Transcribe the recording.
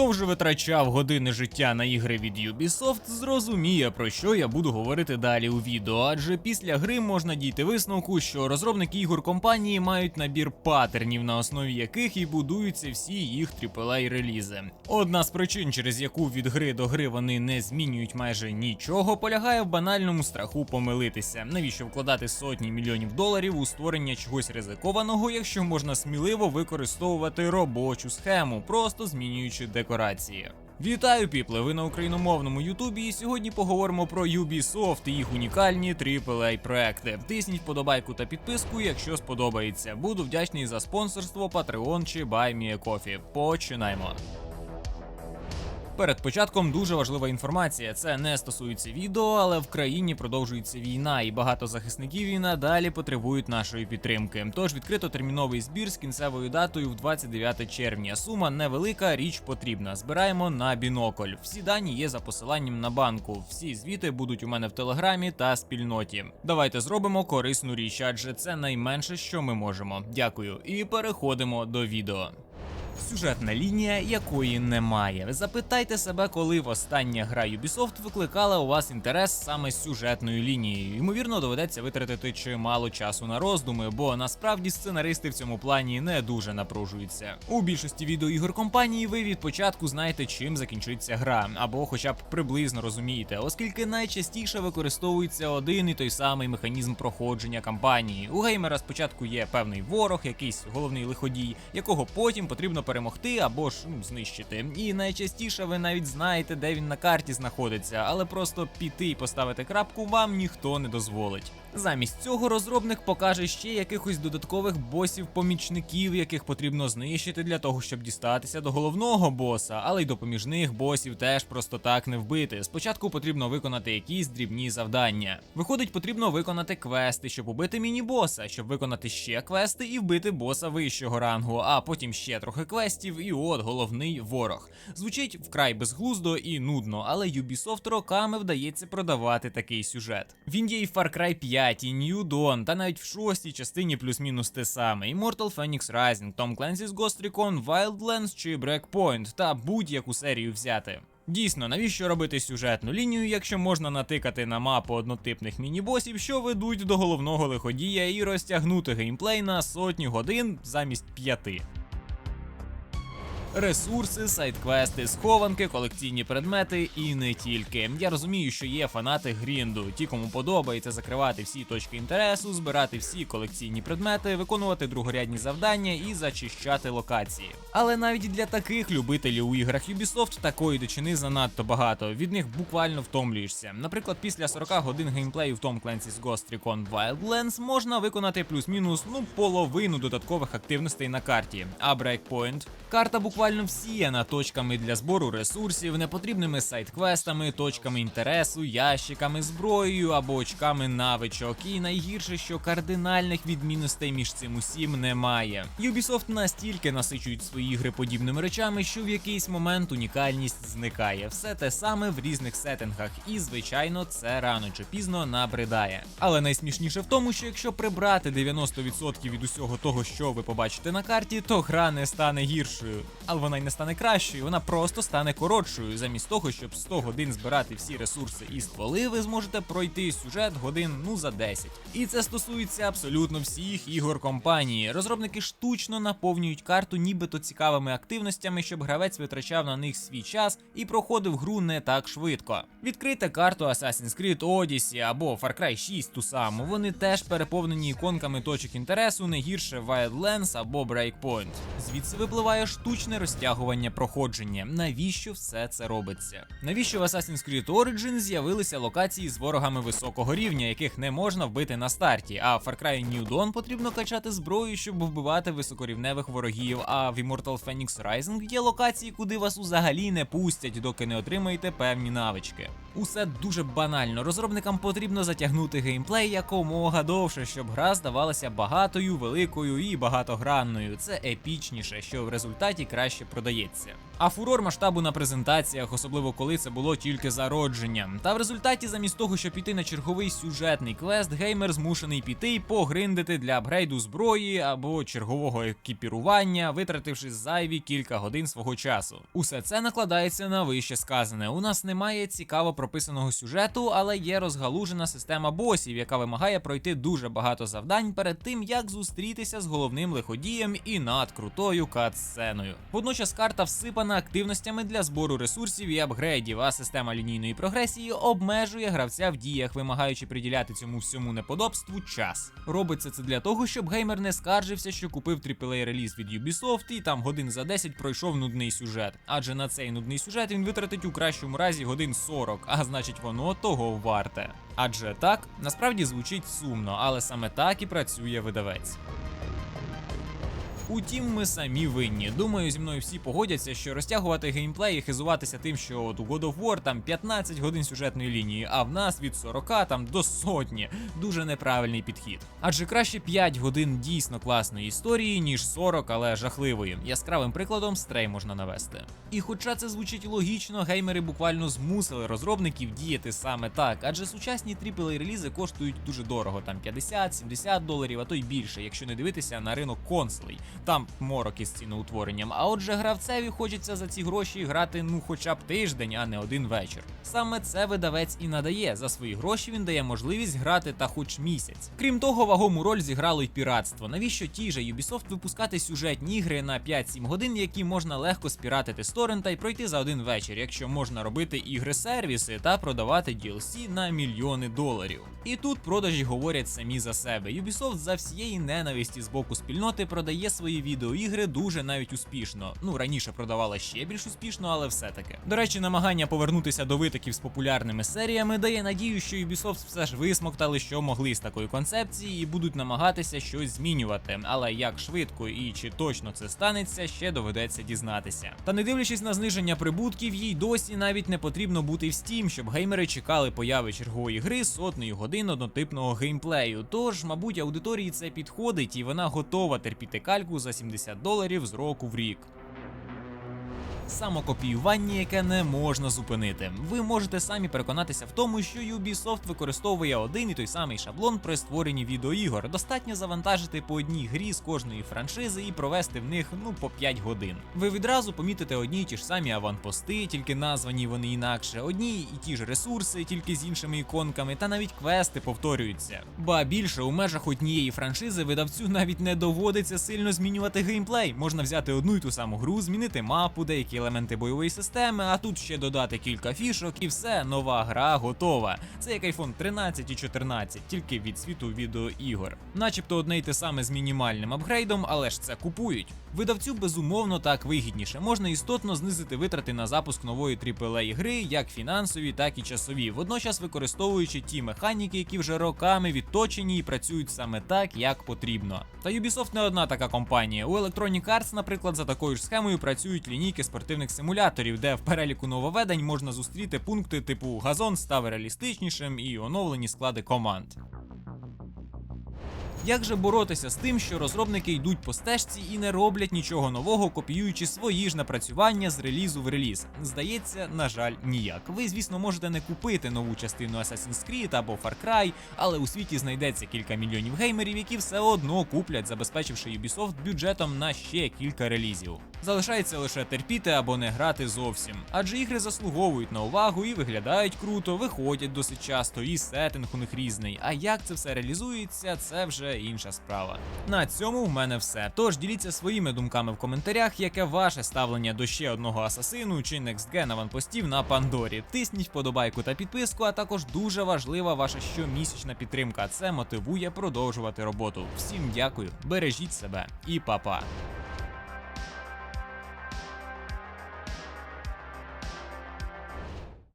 Хто вже витрачав години життя на ігри від Ubisoft, зрозуміє про що я буду говорити далі у відео, адже після гри можна дійти висновку, що розробники ігор компанії мають набір патернів, на основі яких і будуються всі їх aaa релізи. Одна з причин, через яку від гри до гри вони не змінюють майже нічого, полягає в банальному страху помилитися. Навіщо вкладати сотні мільйонів доларів у створення чогось ризикованого, якщо можна сміливо використовувати робочу схему, просто змінюючи декорації. Вітаю, піпле! Ви на україномовному Ютубі, і сьогодні поговоримо про Ubisoft і їх унікальні aaa проекти. Тисніть вподобайку та підписку, якщо сподобається. Буду вдячний за спонсорство, Patreon чи BuyMeACoffee. Починаємо. Перед початком дуже важлива інформація. Це не стосується відео, але в країні продовжується війна, і багато захисників і надалі потребують нашої підтримки. Тож відкрито терміновий збір з кінцевою датою в 29 червня. Сума невелика, річ потрібна. Збираємо на бінокль. Всі дані є за посиланням на банку. Всі звіти будуть у мене в телеграмі та спільноті. Давайте зробимо корисну річ, адже це найменше, що ми можемо. Дякую. І переходимо до відео. Сюжетна лінія, якої немає. Запитайте себе, коли остання гра Ubisoft викликала у вас інтерес саме сюжетною лінією. Ймовірно, доведеться витратити чимало часу на роздуми, бо насправді сценаристи в цьому плані не дуже напружуються. У більшості відеоігор компанії ви від початку знаєте, чим закінчиться гра, або хоча б приблизно розумієте, оскільки найчастіше використовується один і той самий механізм проходження кампанії. У геймера спочатку є певний ворог, якийсь головний лиходій, якого потім потрібно перемогти або ж ну, знищити. І найчастіше ви навіть знаєте, де він на карті знаходиться, але просто піти і поставити крапку вам ніхто не дозволить. Замість цього розробник покаже ще якихось додаткових босів-помічників, яких потрібно знищити для того, щоб дістатися до головного боса, але й допоміжних босів теж просто так не вбити. Спочатку потрібно виконати якісь дрібні завдання. Виходить, потрібно виконати квести, щоб убити міні-боса, щоб виконати ще квести і вбити боса вищого рангу, а потім ще трохи квестів, і от головний ворог. Звучить вкрай безглуздо і нудно, але Ubisoft роками вдається продавати такий сюжет. Він є і в Far Cry 5, і New Dawn, та навіть в шостій частині плюс-мінус те саме. Immortal Phoenix Rising, Tom Clancy's Ghost Recon, Wildlands чи Breakpoint, та будь-яку серію взяти. Дійсно, навіщо робити сюжетну лінію, якщо можна натикати на мапу однотипних міні-босів, що ведуть до головного лиходія і розтягнути геймплей на сотні годин замість п'яти. Ресурси, сайт-квести, схованки, колекційні предмети і не тільки. Я розумію, що є фанати грінду, ті, кому подобається закривати всі точки інтересу, збирати всі колекційні предмети, виконувати другорядні завдання і зачищати локації. Але навіть для таких любителів у іграх Ubisoft такої дичини занадто багато. Від них буквально втомлюєшся. Наприклад, після 40 годин геймплею в Tom Clancy's Ghost Recon Wildlands можна виконати плюс-мінус ну половину додаткових активностей на карті. А Breakpoint карта буквально всіяна точками для збору ресурсів, непотрібними сайт-квестами, точками інтересу, ящиками, зброєю або очками навичок. І найгірше, що кардинальних відмінностей між цим усім немає. Ubisoft настільки насичують свої ігри подібними речами, що в якийсь момент унікальність зникає. Все те саме в різних сеттингах, і звичайно, це рано чи пізно набридає. Але найсмішніше в тому, що якщо прибрати 90% від усього того, що ви побачите на карті, то гра не стане гіршою. Але вона й не стане кращою, вона просто стане коротшою. Замість того, щоб 100 годин збирати всі ресурси і стволи, ви зможете пройти сюжет годин ну за 10. І це стосується абсолютно всіх ігор компанії. Розробники штучно наповнюють карту нібито цікавими активностями, щоб гравець витрачав на них свій час і проходив гру не так швидко. Відкрийте карту Assassin's Creed Odyssey або Far Cry 6 ту саму. Вони теж переповнені іконками точок інтересу, не гірше Wildlands або Breakpoint. Звідси випливає штучне розтягування проходження. Навіщо все це робиться? Навіщо в Assassin's Creed Origins з'явилися локації з ворогами високого рівня, яких не можна вбити на старті? А в Far Cry New Dawn потрібно качати зброю, щоб вбивати високорівневих ворогів. А в Immortal Phoenix Rising є локації, куди вас взагалі не пустять, доки не отримаєте певні навички. Усе дуже банально. Розробникам потрібно затягнути геймплей якомога довше, щоб гра здавалася багатою, великою і багатогранною. Це епічніше, що в результаті краще продається. А фурор масштабу на презентаціях, особливо коли це було тільки зародження. Та в результаті, замість того, щоб піти на черговий сюжетний квест, геймер змушений піти й погриндити для апгрейду зброї або чергового екіпірування, витративши зайві кілька годин свого часу. Усе це накладається на вище сказане. У нас немає цікаво прописаного сюжету, але є розгалужена система босів, яка вимагає пройти дуже багато завдань перед тим, як зустрітися з головним лиходієм і надкрутою кат-сценою. Водночас карта всипана активностями для збору ресурсів і апгрейдів, а система лінійної прогресії обмежує гравця в діях, вимагаючи приділяти цьому всьому неподобству час. Робиться це для того, щоб геймер не скаржився, що купив AAA реліз від Ubisoft і там годин за 10 пройшов нудний сюжет. Адже на цей нудний сюжет він витратить у кращому разі годин 40, а значить воно того варте. Адже так насправді звучить сумно, але саме так і працює видавець. Утім, ми самі винні. Думаю, зі мною всі погодяться, що розтягувати геймплей і хизуватися тим, що от у God of War там 15 годин сюжетної лінії, а в нас від 40 там до сотні. Дуже неправильний підхід. Адже краще 5 годин дійсно класної історії, ніж 40, але жахливої. Яскравим прикладом стрей можна навести. І хоча це звучить логічно, геймери буквально змусили розробників діяти саме так, адже сучасні AAA релізи коштують дуже дорого, там 50-70 доларів, а то й більше, якщо не дивитися на ринок консолей. Там морок із ціноутворенням. А отже, гравцеві хочеться за ці гроші грати ну хоча б тиждень, а не один вечір. Саме це видавець і надає. За свої гроші він дає можливість грати та хоч місяць. Крім того, вагому роль зіграло й піратство. Навіщо ті же Ubisoft випускати сюжетні ігри на 5-7 годин, які можна легко спіратити з торрента і пройти за один вечір, якщо можна робити ігри-сервіси та продавати DLC на мільйони доларів. І тут продажі говорять самі за себе. Ubisoft за всієї ненависті з боку спільноти продає свої відеоігри дуже навіть успішно. Ну раніше продавала ще більш успішно, але все-таки. До речі, намагання повернутися до витоків з популярними серіями дає надію, що Ubisoft все ж висмоктали, що могли з такої концепції, і будуть намагатися щось змінювати. Але як швидко і чи точно це станеться, ще доведеться дізнатися. Та не дивлячись на зниження прибутків, їй досі навіть не потрібно бути в Steam, щоб геймери чекали появи чергової гри сотнею годин однотипного геймплею. Тож, мабуть, аудиторії це підходить, і вона готова терпіти кальку за 70 доларів з року в рік. Самокопіювання, яке не можна зупинити. Ви можете самі переконатися в тому, що Ubisoft використовує один і той самий шаблон при створенні відеоігор. Достатньо завантажити по одній грі з кожної франшизи і провести в них ну по 5 годин. Ви відразу помітите одні й ті ж самі аванпости, тільки названі вони інакше, одні і ті ж ресурси, тільки з іншими іконками, та навіть квести повторюються. Ба більше у межах однієї франшизи видавцю навіть не доводиться сильно змінювати геймплей. Можна взяти одну й ту саму гру, змінити мапу, деякі елементи бойової системи, а тут ще додати кілька фішок, і все, нова гра готова. Це як iPhone 13 і 14, тільки від світу відеоігор. Начебто одне й те саме з мінімальним апгрейдом, але ж це купують. Видавцю безумовно так вигідніше. Можна істотно знизити витрати на запуск нової AAA гри, як фінансові, так і часові, водночас використовуючи ті механіки, які вже роками відточені і працюють саме так, як потрібно. Та Ubisoft не одна така компанія. У Electronic Arts, наприклад, за такою ж схемою працюють лінійки спортивних симуляторів, де в переліку нововведень можна зустріти пункти типу газон став реалістичнішим і оновлені склади команд. Як же боротися з тим, що розробники йдуть по стежці і не роблять нічого нового, копіюючи свої ж напрацювання з релізу в реліз? Здається, на жаль, ніяк. Ви, звісно, можете не купити нову частину Assassin's Creed або Far Cry, але у світі знайдеться кілька мільйонів геймерів, які все одно куплять, забезпечивши Ubisoft бюджетом на ще кілька релізів. Залишається лише терпіти або не грати зовсім, адже ігри заслуговують на увагу і виглядають круто, виходять досить часто, і сеттинг у них різний. А як це все реалізується, це вже інша справа. На цьому в мене все. Тож діліться своїми думками в коментарях, яке ваше ставлення до ще одного асасину чи некстген аванпостів на Пандорі. Тисніть вподобайку та підписку, а також дуже важлива ваша щомісячна підтримка. Це мотивує продовжувати роботу. Всім дякую, бережіть себе і па-па.